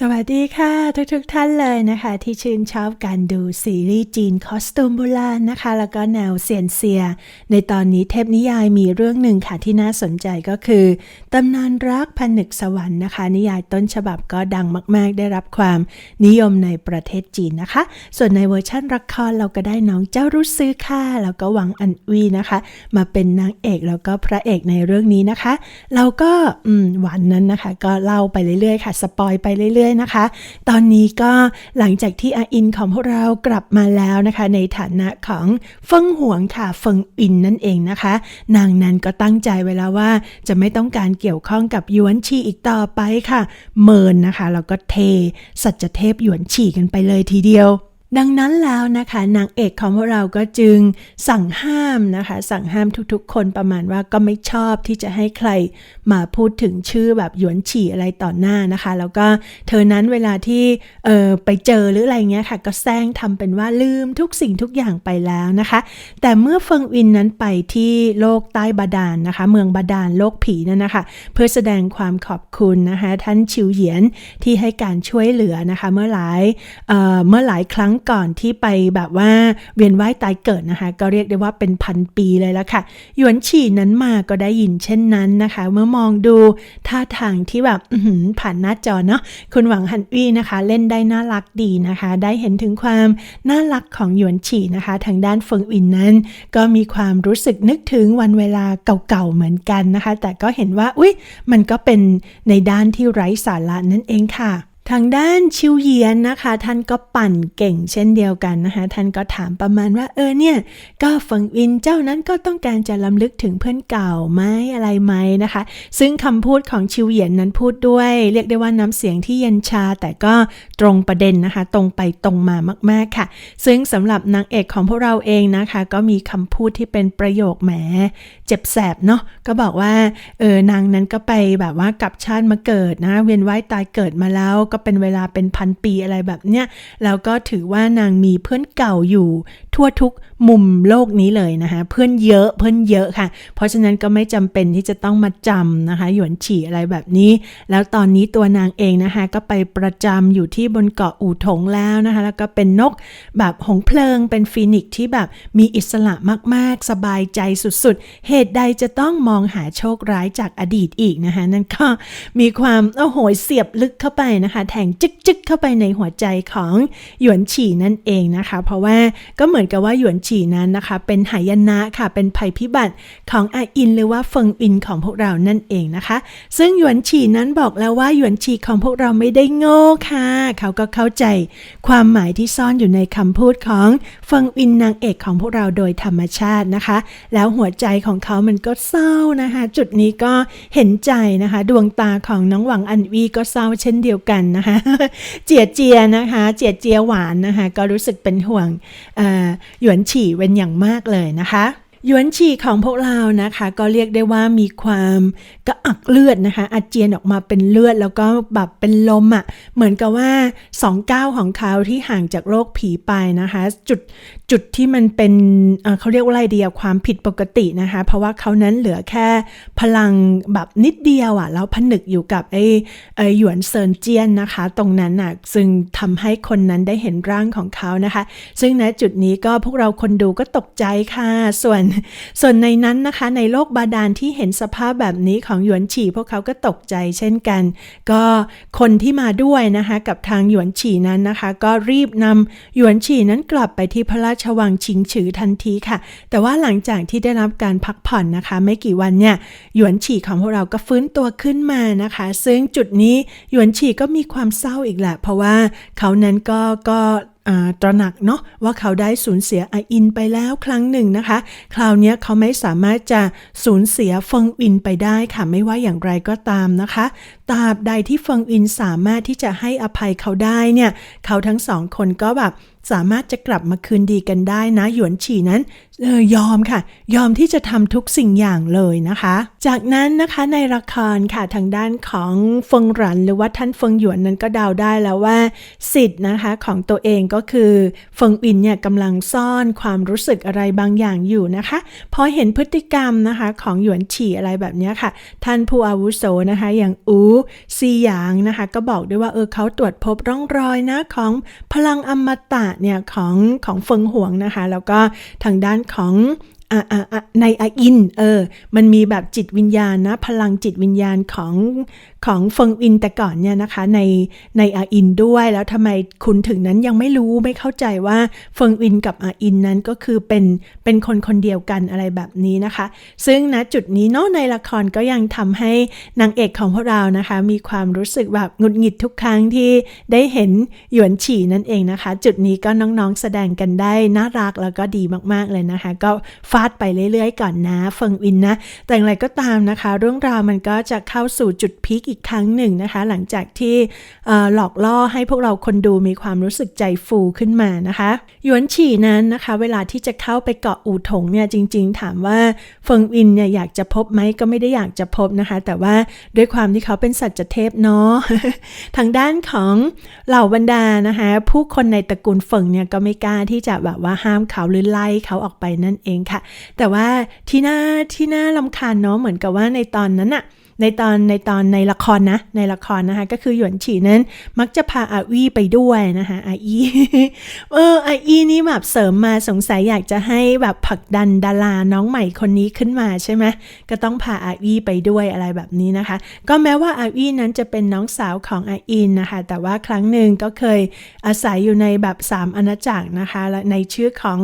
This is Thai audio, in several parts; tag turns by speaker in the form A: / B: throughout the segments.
A: สวัสดีค่ะทุกๆทท่านเลยนะคะ ที่ชื่นชอบการดูซีรีส์จีนคอสตูมโบราณนะคะ แล้วก็แนวเซียนเซีย ในตอนนี้เทพนิยายมีเรื่องหนึ่งค่ะที่น่าสนใจก็คือตำนานรักผนึกสวรรค์นะคะ นิยายต้นฉบับก็ดังมาก ๆ ได้รับความนิยมในประเทศจีนนะคะ ส่วนในเวอร์ชั่นละครเราก็ได้น้องเจ้ารุซื้อค่ะแล้วก็หวังอันวีนะคะ มาเป็นนางเอกแล้วก็พระเอกในเรื่องนี้นะคะ เราก็อืมหวานนั้นนะคะ ก็เล่าไปเรื่อยๆ ค่ะสปอยไปเรื่อยๆนะคะ ตอนนี้ก็หลังจากที่อาอินของพวกเรากลับมาแล้วนะคะ ในฐานะของเฟิงหวงค่ะเฟิงอินนั่นเองนะคะ นางนั้นก็ตั้งใจไว้แล้วว่า จะไม่ต้องการเกี่ยวข้องกับหยวนชีอีกต่อไปค่ะ เมินนะคะแล้วก็เท สัจเทพหยวนชีกันไปเลยทีเดียว ดังนั้นแล้วนะคะนางเอกของพวกเราก็จึงสั่งห้ามนะคะ สั่งห้ามทุกๆ คนประมาณว่าก็ไม่ชอบที่จะให้ใครมาพูดถึงชื่อแบบหยวนฉี่อะไรต่อหน้านะคะ แล้วก็เธอนั้นเวลาที่เออไปเจอหรืออะไรเงี้ยค่ะ ก็แซงทำเป็นว่าลืมทุกสิ่งทุกอย่างไปแล้วนะคะ แต่เมื่อเฟิงวินนั้นไปที่โลกใต้บาดาลนะคะ เมืองบาดาลโลกผีนั่นนะคะ เพื่อแสดงความขอบคุณนะคะ ท่านชิวเหยียนที่ให้การช่วยเหลือนะคะ เมื่อหลายเออเมื่อหลายครั้งก่อนที่ไปแบบว่าเวียนว่ายตายเกิดนะคะ ก็เรียกได้ว่าเป็นพันปีเลยละค่ะ หยวนฉี่นั้นมาก็ได้ยินเช่นนั้นนะคะ เมื่อมองดูท่าทางที่แบบผ่านหน้าจอเนาะคุณหวังฮันวี่นะคะ เล่นได้น่ารักดีนะคะ ได้เห็นถึงความน่ารักของหยวนฉี่นะคะ ทางด้านเฟิงอินนั้น ก็มีความรู้สึกนึกถึงวันเวลาเก่าๆเหมือนกันนะคะ แต่ก็เห็นว่า อุ๊ย มันก็เป็นในด้านที่ไร้สาระนั่นเองค่ะ ทางด้านชิวเยียนนะคะ ท่านก็ปั่นเก่งเช่นเดียวกันนะคะ ท่านก็ถามประมาณว่า เออเนี่ย ก็ฝังอินเจ้านั้นก็ต้องการจะล้ำลึกถึงเพื่อนเก่าไหมอะไรไหมนะคะ ซึ่งคำพูดของชิวเยียนนั้นพูดด้วย เรียกได้ว่าน้ำเสียงที่เย็นชา แต่ก็ตรงประเด็นนะคะ ตรงไปตรงมามาก ๆค่ะ ซึ่งสำหรับนางเอกของพวกเราเองนะคะ ก็มีคำพูดที่เป็นประโยคแหมเจ็บแสบเนาะก็บอกว่าเออนางนั้นก็ไปแบบว่ากลับชาติมาเกิดนะ เวียนว่ายตายเกิดมาแล้วก็เป็นเวลาเป็นพันปีอะไรแบบเนี้ยแล้วก็ถือว่านางมีเพื่อนเก่าอยู่ทั่วทุก มุมโลกนี้เลยนะคะ เพื่อนเยอะเพื่อนเยอะค่ะ เพราะฉะนั้นก็ไม่จำเป็นที่จะต้องมาจำนะคะหยวนฉี่อะไรแบบนี้ แล้วตอนนี้ตัวนางเองนะคะ ก็ไปประจำอยู่ที่บนเกาะอู่ถงแล้วนะคะ แล้วก็เป็นนกแบบหงเพลิงเป็นฟีนิกซ์ที่แบบมีอิสระมากๆ สบายใจสุดๆ เหตุใดจะต้องมองหาโชคร้ายจากอดีตอีกนะคะ นั่นก็มีความโอ้โหเสียบลึกเข้าไปนะคะ แทงจึกจึกๆเข้าไปในหัวใจของหยวนฉี่นั่นเองนะคะ เพราะว่าก็เหมือนกับว่าหยวนฉีนั้นนะคะ เป็นหายนะค่ะ เป็นภัยพิบัติของอาอินหรือว่าเฟิงอินของพวกเรานั่นเองนะคะ ซึ่งหยวนฉี่นั้นบอกแล้วว่าหยวนฉี่ของพวกเราไม่ได้โง่ค่ะ เขาก็เข้าใจความหมายที่ซ่อนอยู่ในคำพูดของเฟิงอินนางเอกของพวกเราโดยธรรมชาตินะคะ แล้วหัวใจของเขามันก็เศร้านะคะ จุดนี้ก็เห็นใจนะคะ ดวงตาของน้องหวังอันวีก็เศร้าเช่นเดียวกันนะคะ เจียเจียนะคะ เจียเจียหวานนะคะ ก็รู้สึกเป็นห่วงหยวนฉี่ขี่เป็นอย่างมากเลยนะคะ หยวนฉี่ของพวกเรานะคะ ก็เรียกได้ว่ามีความกระอักเลือดนะคะ อาเจียนออกมาเป็นเลือดแล้วก็แบบเป็นลมอะ่ะ เหมือนกับว่าสองก้าวของเขาที่ห่างจากโลกผีไปนะคะ จุดจุดที่มันเป็นเเขาเรียกว่าอะไรเดียวความผิดปกตินะคะ เพราะว่าเขานั้นเหลือแค่พลังแบบนิดเดียวอะ่ะแล้วผนึกอยู่กับไอ้ไอ้หยวนเซินเจียนนะคะ ตรงนั้นน่ะซึ่งทำให้คนนั้นได้เห็นร่างของเขานะคะ ซึ่งณจุดนี้ก็พวกเราคนดูก็ตกใจค่ะส่วนส่วนในนั้นนะคะ ในโลกบาดาลที่เห็นสภาพแบบนี้ของหยวนฉี่พวกเขาก็ตกใจเช่นกัน ก็คนที่มาด้วยนะคะกับทางหยวนฉี่นั้นนะคะ ก็รีบนำหยวนฉี่นั้นกลับไปที่พระราชวังชิงฉือทันทีค่ะ แต่ว่าหลังจากที่ได้รับการพักผ่อนนะคะ ไม่กี่วันเนี่ยหยวนฉี่ของพวกเราก็ฟื้นตัวขึ้นมานะคะ ซึ่งจุดนี้หยวนฉี่ก็มีความเศร้าอีกแหละ เพราะว่าเขานั้นก็ก็ ตระหนักเนาะว่าเขาได้สูญเสียอาอินไปแล้วครั้งหนึ่งนะคะ คราวนี้เขาไม่สามารถจะสูญเสียเฟิงอินไปได้ค่ะไม่ว่าอย่างไรก็ตามนะคะตราบใดที่เฟิงอินสามารถที่จะให้อภัยเขาได้เนี่ยเขาทั้งสองคนก็แบบสามารถจะกลับมาคืนดีกันได้นะ หยวนฉีนั้นออยอมค่ะ ยอมที่จะทำทุกสิ่งอย่างเลยนะคะ จากนั้นนะคะในละครค่ะทางด้านของเฟิงหรันหรือว่าท่านเฟิงหยวนนั้นก็เดาได้แล้วว่า สิทธิ์นะคะของตัวเองก็คือเฟิงอินเนี่ยกำลังซ่อนความรู้สึกอะไรบางอย่างอยู่นะคะพอเห็นพฤติกรรมนะคะของหยวนฉี่อะไรแบบนี้ค่ะ ท่านผู้อาวุโสนะคะอย่างอูซีหยางนะคะก็บอกด้วยว่าเออเขาตรวจพบร่องรอยนะของพลังอมตะเนี่ยของของเฟิงหวงนะคะ แล้วก็ทางด้านของ ในอาอินเออมันมีแบบจิตวิญญาณนะพลังจิตวิญญาณของของเฟิงอินแต่ก่อนเนี่ยนะคะในในอาอินด้วยแล้วทำไมคุณถึงนั้นยังไม่รู้ไม่เข้าใจว่าเฟิงอินกับอาอินนั้นก็คือเป็นเป็นคนคนเดียวกันอะไรแบบนี้นะคะ ซึ่งณจุดนี้เนาะในละครก็ยังทำให้นางเอกของพวกเรานะคะ มีความรู้สึกแบบหงุดหงิดทุกครั้งที่ได้เห็นหยวนฉี่นั่นเองนะคะ จุดนี้ก็น้องๆแสดงกันได้น่ารักแล้วก็ดีมากๆเลยนะคะ ก็ฟาดไปเรื่อยๆ ก่อนนะเฟิงอินนะ แต่อย่างไรก็ตามนะคะ เรื่องราวมันก็จะเข้าสู่จุดพีคอีกครั้งหนึ่งนะคะ หลังจากที่หลอกล่อให้พวกเราคนดูมีความรู้สึกใจฟูขึ้นมานะคะหยวนฉี่นั้นนะคะ เวลาที่จะเข้าไปเกาะอู่ถงเนี่ยจริง ๆ ถามว่าเฟิงอินเนี่ยอยากจะพบไหมก็ไม่ได้อยากจะพบนะคะ แต่ว่าด้วยความที่เขาเป็นสัจเทพเนาะทางด้านของเหล่าบรรดานะคะผู้คนในตระกูลเฟิงเนี่ยก็ไม่กล้าที่จะแบบว่าห้ามเขาหรือไล่เขาออกไปนั่นเองค่ะแต่ว่าที่น่าที่น่าลำคาญเนาะเหมือนกับว่าในตอนนั้นอะในตอนในตอนในละครนะ ในละครนะคะ ก็คือหยวนฉีนั้น มักจะพาอาวีไปด้วยนะคะอาอีเอออาอีนี่แบบเสริมมาสงสัยอยากจะให้แบบผลักดันดาราน้องใหม่คนนี้ขึ้นมาใช่ไหมก็ต้องพาอาวีไปด้วยอะไรแบบนี้นะคะ ก็แม้ว่าอาวีนั้นจะเป็นน้องสาวของอาอินนะคะ แต่ว่าครั้งหนึ่งก็เคยอาศัยอยู่ในแบบสามอาณาจักรนะคะและในชื่อของ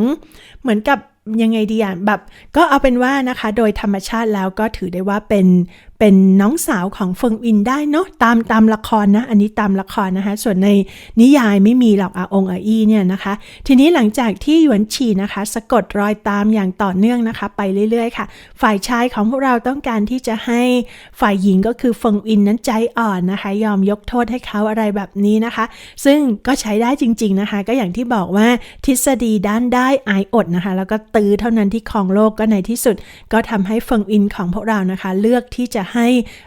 A: เหมือนกับ ยังไงดีอะแบบก็เอาเป็นว่านะคะ โดยธรรมชาติแล้วก็ถือได้ว่าเป็น เป็นน้องสาวของเฟิงอินได้เนาะตามตามละครนะ อันนี้ตามละครนะคะ ส่วนในนิยายไม่มีหรอกอาองอาอีเนี่ยนะคะ ทีนี้หลังจากที่หยวนฉีนะคะ สะกดรอยตามอย่างต่อเนื่องนะคะ ไปเรื่อยๆค่ะ ฝ่ายชายของพวกเราต้องการที่จะให้ฝ่ายหญิงก็คือเฟิงอินนั้นใจอ่อนนะคะ ยอมยกโทษให้เขาอะไรแบบนี้นะคะ ซึ่งก็ใช้ได้จริง ๆนะคะ ก็อย่างที่บอกว่าทฤษฎีด้านได้อายอดนะคะ แล้วก็ตื้อเท่านั้นที่ครองโลกก็ในที่สุด ก็ทำให้เฟิงอินของพวกเรานะคะ เลือกที่จะให้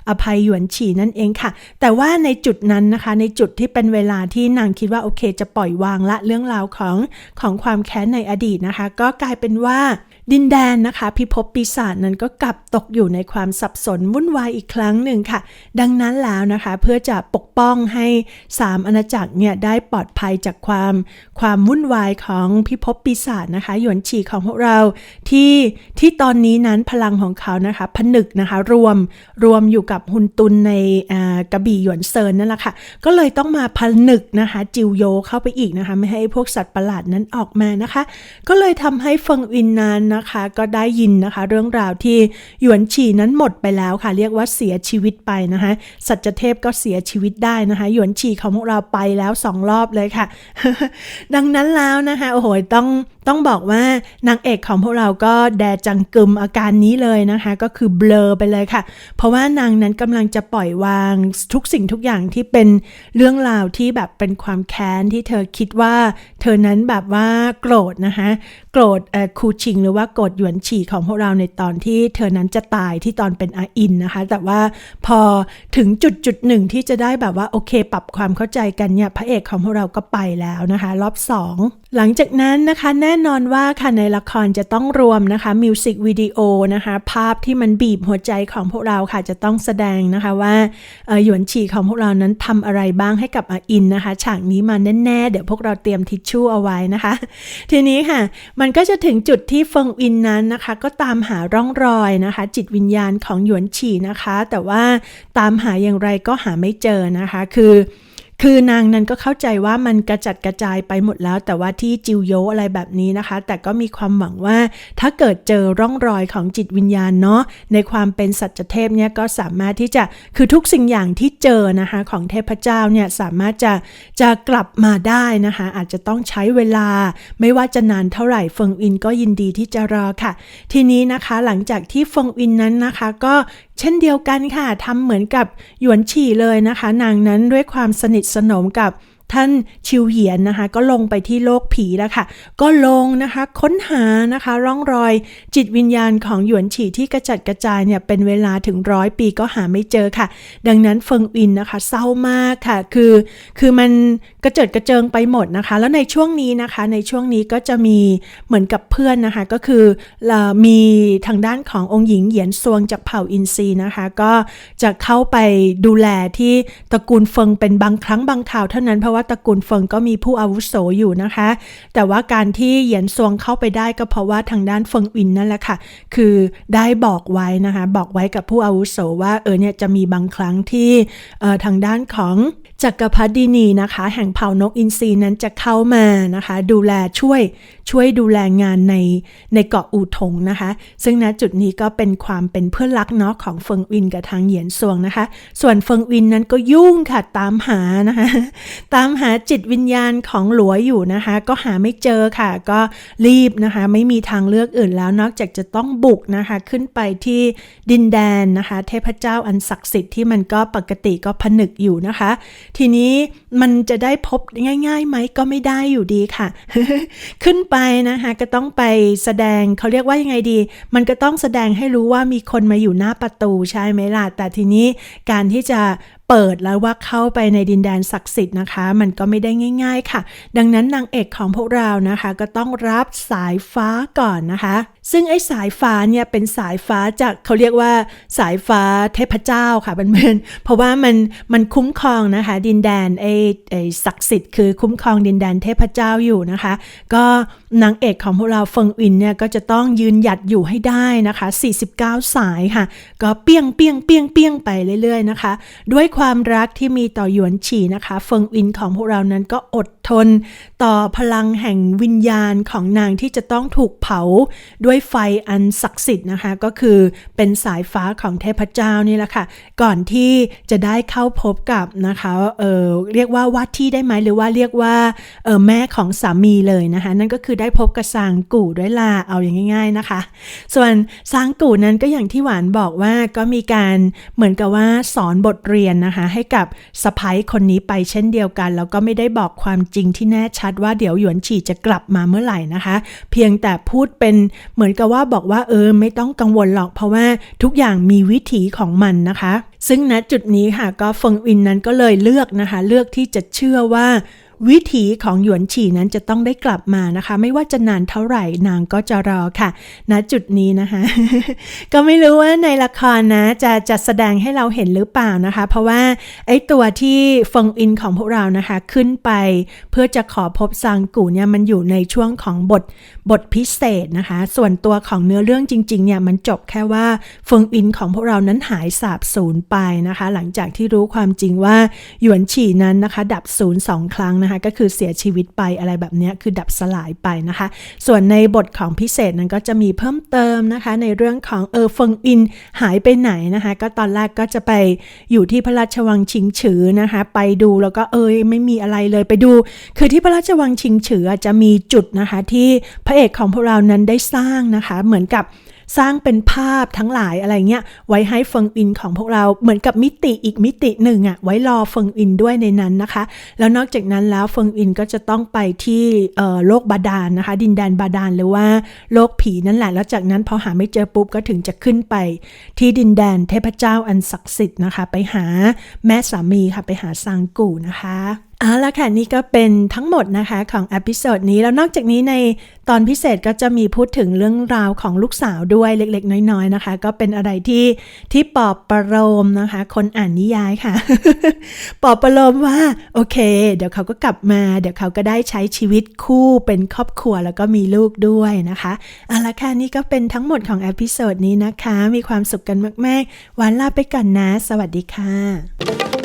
A: อภัยหยวนฉีนั่นเองค่ะ แต่ว่าในจุดนั้นนะคะ ในจุดที่เป็นเวลาที่นางคิดว่าโอเค จะปล่อยวางละเรื่องราวของของความแค้นในอดีตนะคะ ก็กลายเป็นว่า ดินแดนนะคะพิภพปีศาจนั้นก็กลับตกอยู่ในความสับสนวุ่นวายอีกครั้งหนึ่งค่ะ ดังนั้นแล้วนะคะเพื่อจะปกป้องให้สามอาณาจักรเนี่ยได้ปลอดภัยจากความความวุ่นวายของพิภพปีศาจนะคะ หยวนฉีของพวกเราที่ที่ตอนนี้นั้นพลังของเขานะคะผนึกนะคะรวมรวมอยู่กับฮุนตุนในกระบี่หยวนเซินนั่นแหละค่ะก็เลยต้องมาผนึกนะคะจิวโยเข้าไปอีกนะคะไม่ให้พวกสัตว์ประหลาดนั้นออกมานะคะ ก็เลยทำให้เฟิงอินนั้นนะคะก็ได้ยินนะคะ เรื่องราวที่หยวนฉีนั้นหมดไปแล้วค่ะ เรียกว่าเสียชีวิตไปนะคะ สัจเทพก็เสียชีวิตได้นะคะหยวนฉีของพวกเราไปแล้วสองรอบเลยค่ะ ดังนั้นแล้วนะคะโอ้โหต้องต้องบอกว่านางเอกของพวกเราก็แดจังกึมอาการนี้เลยนะคะ ก็คือเบลอไปเลยค่ะ เพราะว่านางนั้นกำลังจะปล่อยวางทุกสิ่งทุกอย่างที่เป็นเรื่องราวที่แบบเป็นความแค้นที่เธอคิดว่า เธอนั้นแบบว่าโกรธนะคะโกรธคูชิงหรือว่าากดหยวนฉี่ของพวกเราในตอนที่เธอนั้นจะตายที่ตอนเป็นอาอินนะคะ แต่ว่าพอถึงจุดจุดหนึ่งที่จะได้แบบว่าโอเค ปรับความเข้าใจกันเนี่ยพระเอกของพวกเราก็ไปแล้วนะคะ รอบสอง หลังจากนั้นนะคะแน่นอนว่าค่ะในละครจะต้องรวมนะคะมิวสิกวิดีโอนะคะภาพที่มันบีบหัวใจของพวกเราค่ะจะต้องแสดงนะคะว่าหยวนฉีของพวกเรานั้นทำอะไรบ้างให้กับอาอินนะคะ ฉากนี้มาแน่ๆ เดี๋ยวพวกเราเตรียมทิชชู่เอาไว้นะคะ ทีนี้ค่ะ มันก็จะถึงจุดที่เฟิงอินนั้นนะคะ ก็ตามหาร่องรอยนะคะ จิตวิญญาณของหยวนฉีนะคะ แต่ว่าตามหาอย่างไรก็หาไม่เจอนะคะ คือ คือนางนั้นก็เข้าใจว่ามันกระจัดกระจายไปหมดแล้ว แต่ว่าที่จิวโยอะไรแบบนี้นะคะ แต่ก็มีความหวังว่าถ้าเกิดเจอร่องรอยของจิตวิญญาณเนาะในความเป็นสัจเทพเนี่ยก็สามารถที่จะคือทุกสิ่งอย่างที่เจอนะคะของเทพเจ้าเนี่ยสามารถจะจะกลับมาได้นะคะ อาจจะต้องใช้เวลา ไม่ว่าจะนานเท่าไหร่เฟิงอินก็ยินดีที่จะรอค่ะ ทีนี้นะคะหลังจากที่เฟิงอินนั้นนะคะก็เช่นเดียวกันค่ะทำเหมือนกับหยวนฉี่เลยนะคะ นางนั้นด้วยความสนิทสนมกับ ท่านชิวเหยียนนะคะก็ลงไปที่โลกผีแล้วค่ะ ก็ลงนะคะค้นหานะคะร่องรอยจิตวิญญาณของหยวนฉีที่กระจัดกระจายเนี่ยเป็นเวลาถึงร้อยปีก็หาไม่เจอค่ะ ดังนั้นเฟิงอินนะคะเศร้ามากค่ะคือคือมันกระเจิดกระเจิงไปหมดนะคะ แล้วในช่วงนี้นะคะในช่วงนี้ก็จะมีเหมือนกับเพื่อนนะคะก็คือเอ่อมีทางด้านขององค์หญิงเหยียนซวงจากเผ่าอินซีนะคะก็จะเข้าไปดูแลที่ตระกูลเฟิงเป็นบางครั้งบางคราวเท่านั้นเพราะว่าตระกูลเฟิงก็มีผู้อาวุโสอยู่นะคะ แต่ว่าการที่เหยียนซวงเข้าไปได้ก็เพราะว่าทางด้านเฟิงอินนั่นแหละค่ะ คือได้บอกไว้นะคะ บอกไว้กับผู้อาวุโสว่าเออเนี่ยจะมีบางครั้งที่เอ่อทางด้านของ จักรพรรดินีนะคะ แห่งเผ่านกอินทรีนั้นจะเข้ามานะคะ ดูแลช่วยช่วยดูแลงานในในเกาะอูทงนะคะ ซึ่งณจุดนี้ก็เป็นความเป็นเพื่อนรักเนาะของเฟิงอินกับทางเหยียนซวงนะคะ ส่วนเฟิงอินนั้นก็ยุ่งค่ะตามหานะคะ ตามหาจิตวิญญาณของหลัวอยู่นะคะ ก็หาไม่เจอค่ะ ก็รีบนะคะ ไม่มีทางเลือกอื่นแล้วนอกจากจะต้องบุกนะคะ ขึ้นไปที่ดินแดนนะคะ เทพเจ้าอันศักดิ์สิทธิ์ที่มันก็ปกติก็ผนึกอยู่นะคะทีนี้มันจะได้พบง่ายๆไหมก็ไม่ได้อยู่ดีค่ะ ขึ้นไปนะคะก็ต้องไปแสดงเขาเรียกว่ายังไงดี มันก็ต้องแสดงให้รู้ว่ามีคนมาอยู่หน้าประตูใช่ไหมล่ะแต่ทีนี้การที่จะ เปิดแล้วว่าเข้าไปในดินแดนศักดิ์สิทธิ์นะคะ มันก็ไม่ได้ง่าย ๆ ค่ะ ดังนั้นนางเอกของพวกเรานะคะ ก็ต้องรับสายฟ้าก่อนนะคะ ซึ่งไอ้สายฟ้าเนี่ยเป็นสายฟ้าจากเขาเรียกว่าสายฟ้าเทพเจ้าค่ะเพื่อนๆเพราะว่ามันมันคุ้มครองนะคะ ดินแดนไอ้ไอ้ศักดิ์สิทธิ์คือคุ้มครองดินแดนเทพเจ้าอยู่นะคะ ก็นางเอกของพวกเราเฟิงอินเนี่ยก็จะต้องยืนหยัดอยู่ให้ได้นะคะ 49 สายค่ะ ก็เปี้ยงเปี้ยงเปี้ยงเปี้ยงไปเรื่อยๆนะคะ ด้วยความความรักที่มีต่อหยวนฉีนะคะเฟิงอินของพวกเรานั้นก็อดทน ต่อพลังแห่งวิญญาณของนางที่จะต้องถูกเผาด้วยไฟอันศักดิ์สิทธิ์นะคะ ก็คือเป็นสายฟ้าของเทพเจ้านี่แหละค่ะ ก่อนที่จะได้เข้าพบกับนะคะเออเรียกว่าว่าที่ได้ไหมหรือว่าเรียกว่าเออแม่ของสามีเลยนะคะ นั่นก็คือได้พบกับซางกู่ด้วยล่ะเอาอย่างง่าย ๆนะคะ ส่วนซางกู่นั้นก็อย่างที่หวานบอกว่าก็มีการเหมือนกับว่าสอนบทเรียนนะคะ ให้กับสะพ้ยคนนี้ไปเช่นเดียวกัน แล้วก็ไม่ได้บอกความจริงที่แน่ชัดว่าเดี๋ยวหยวนฉีจะกลับมาเมื่อไหร่นะคะ เพียงแต่พูดเป็นเหมือนกับว่าบอกว่าเออไม่ต้องกังวลหรอกเพราะว่าทุกอย่างมีวิถีของมันนะคะ ซึ่งณจุดนี้ค่ะก็เฟิงอินนั้นก็เลยเลือกนะคะ เลือกที่จะเชื่อว่า วิถีของหยวนฉีนั้นจะต้องได้กลับมานะคะ ไม่ว่าจะนานเท่าไหร่นางก็จะรอค่ะณจุดนี้นะคะ ก็ไม่รู้ว่าในละครนะจะจะแสดงให้เราเห็นหรือเปล่านะคะ เพราะว่าไอ้ตัวที่เฟิงอินของพวกเรานะคะขึ้นไป เพื่อจะขอพบซางกูเนี่ยมันอยู่ในช่วงของบทบทพิเศษนะคะ ส่วนตัวของเนื้อเรื่องจริงๆเนี่ยมันจบแค่ว่าเฟิงอินของพวกเรานั้นหายสาบสูญไปนะคะ หลังจากที่รู้ความจริงว่าหยวนฉีนั้นนะคะ ดับศูนย์สองครั้งนะคะก็คือเสียชีวิตไปอะไรแบบนี้คือดับสลายไปนะคะ ส่วนในบทของพิเศษนั้นก็จะมีเพิ่มเติมนะคะ ในเรื่องของเออเฟิงอินหายไปไหนนะคะ ก็ตอนแรกก็จะไปอยู่ที่พระราชวังชิงฉือนะคะ ไปดูแล้วก็เอยไม่มีอะไรเลยไปดู คือที่พระราชวังชิงฉือจะมีจุดนะคะที่พระเอกของพวกเรานั้นได้สร้างนะคะ เหมือนกับ สร้างเป็นภาพทั้งหลายอะไรเงี้ยไว้ให้เฟิงอินของพวกเราเหมือนกับมิติอีกมิติหนึ่งอะไว้รอเฟิงอินด้วยในนั้นนะคะ แล้วนอกจากนั้นแล้วเฟิงอินก็จะต้องไปที่โลกบาดาลนะคะ ดินแดนบาดาลหรือว่าโลกผีนั่นแหละ แล้วจากนั้นพอหาไม่เจอปุ๊บก็ถึงจะขึ้นไป ที่ดินแดนเทพเจ้าอันศักดิ์สิทธิ์นะคะ ไปหาแม่สามีค่ะไปหาซางกูนะคะ เอาละค่ะ นี่ก็เป็นทั้งหมดนะคะของอพิโซดนี้ แล้วนอกจากนี้ในตอนพิเศษก็จะมีพูดถึงเรื่องราวของลูกสาวด้วยเล็กๆ น้อยๆนะคะ ก็เป็นอะไรที่ที่ปอบประโลมนะคะ คนอ่านนิยายค่ะ ปอบประโลมว่า โอเค เดี๋ยวเขาก็กลับมา เดี๋ยวเขาก็ได้ใช้ชีวิตคู่เป็นครอบครัวแล้วก็มีลูกด้วยนะคะเอาละค่ะนี่ก็เป็นทั้งหมดของอพิโซดนี้นะคะ มีความสุขกันมากๆวันลาไปก่อนนะ สวัสดีค่ะ